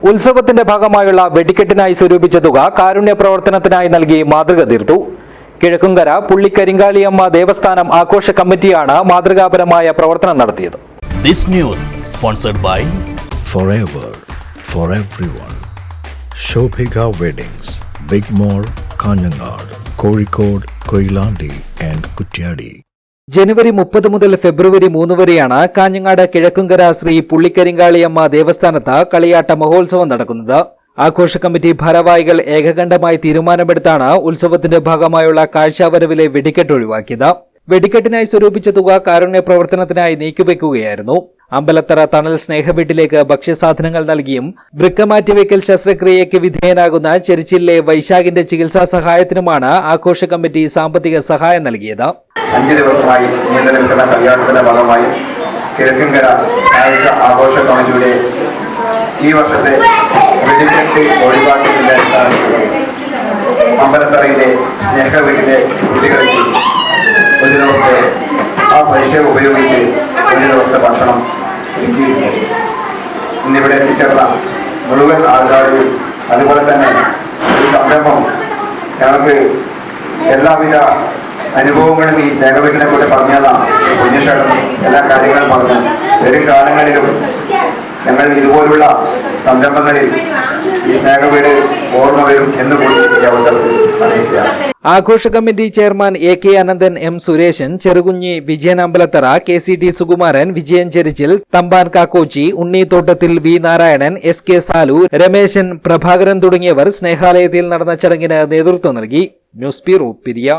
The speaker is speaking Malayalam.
ഉത്സവത്തിന്റെ ഭാഗമായുള്ള വെടിക്കെട്ടിനായി സ്വരൂപിച്ച തുക കാരുണ്യ പ്രവർത്തനത്തിനായി നൽകി മാതൃക തീർത്തു കിഴക്കുംകര പുള്ളിക്കരിങ്കാളിയമ്മ ദേവസ്ഥാനം ആഘോഷ കമ്മിറ്റിയാണ് മാതൃകാപരമായ പ്രവർത്തനം നടത്തിയത് This news sponsored by forever for everyone. Shobhika Weddings, Big mall Kanhangad Kozhikode Koilandi and Kutyadi. ജനുവരി മുപ്പത് മുതൽ ഫെബ്രുവരി മൂന്ന് വരെയാണ് കാഞ്ഞങ്ങാട് കിഴക്കുംകര ശ്രീ പുള്ളിക്കരിങ്കാളിയമ്മ ദേവസ്ഥാനത്ത് കളിയാട്ട മഹോത്സവം നടക്കുന്നത്. ആഘോഷ കമ്മിറ്റി ഭാരവാഹികൾ ഏകകണ്ഠമായി തീരുമാനമെടുത്താണ് ഉത്സവത്തിന്റെ ഭാഗമായുള്ള കാഴ്ചാവരവിലെ വെടിക്കെട്ട് ഒഴിവാക്കിയത്. വെടിക്കെട്ടിനായി സ്വരൂപിച്ച തുക കാരുണ്യ പ്രവർത്തനത്തിനായി നീക്കിവെക്കുകയായിരുന്നു. അമ്പലത്തറ തണൽ സ്നേഹവീട്ടിലേക്ക് ഭക്ഷ്യസാധനങ്ങൾ നൽകിയും വൃക്ക മാറ്റിവെക്കൽ ശസ്ത്രക്രിയയ്ക്ക് വിധേയനാകുന്ന ചെരിച്ചിലെ വൈശാഖിന്റെ ചികിത്സാ സഹായത്തിനുമാണ് ആഘോഷ കമ്മിറ്റി സാമ്പത്തിക സഹായം നൽകിയത്. അഞ്ച് ദിവസമായി നീണ്ടു കല്യാണത്തിന്റെ ഭാഗമായി കിഴക്കങ്കര ആഘോഷ കമ്മിറ്റിയുടെ ഈ വർഷത്തെ വെടിക്കെട്ട് അമ്പലത്തറയിലെ സ്നേഹ വീട്ടിലെ കുട്ടികൾക്ക് ഒരു ദിവസത്തെ ആ പൈസ ഉപയോഗിച്ച് ഒരു ദിവസത്തെ ഭക്ഷണം ഒരുക്കിയിരുന്നു ഇന്നിവിടെ എത്തിച്ചേർന്ന മുഴുവൻ ആൾക്കാരെയും അതുപോലെ തന്നെ ഈ സംരംഭം. ഞങ്ങൾക്ക് എല്ലാവിധ അനുഭവങ്ങളും ഈ സ്നേഹവീട്ടിനെ കൂടെ പറഞ്ഞതാണ്. കുഞ്ഞുശേഖരൻ എല്ലാ കാര്യങ്ങളും പറഞ്ഞു. വരും കാലങ്ങളിലും ഞങ്ങൾ ഇതുപോലുള്ള സംരംഭങ്ങളിൽ ഈ സ്നേഹവീട് ഓർമ്മ വരും എന്ന് കൂടി ഈ അവസരത്തിൽ അറിയിക്കുകയാണ്. ആഘോഷ committee chairman A K Ananthan M Sureshan Cherukunhi Vijayan Ambalathara K C T Sukumaran Vijayan Cherichil Thampan Kakkochi Unnithottathil V Narayanan S K Salu Rameshan Prabhakaran തുടങ്ങിയവർ സ്നേഹാലയത്തിൽ നടന്ന ചടങ്ങിന് നേതൃത്വം നൽകി. News bureau പിരിയ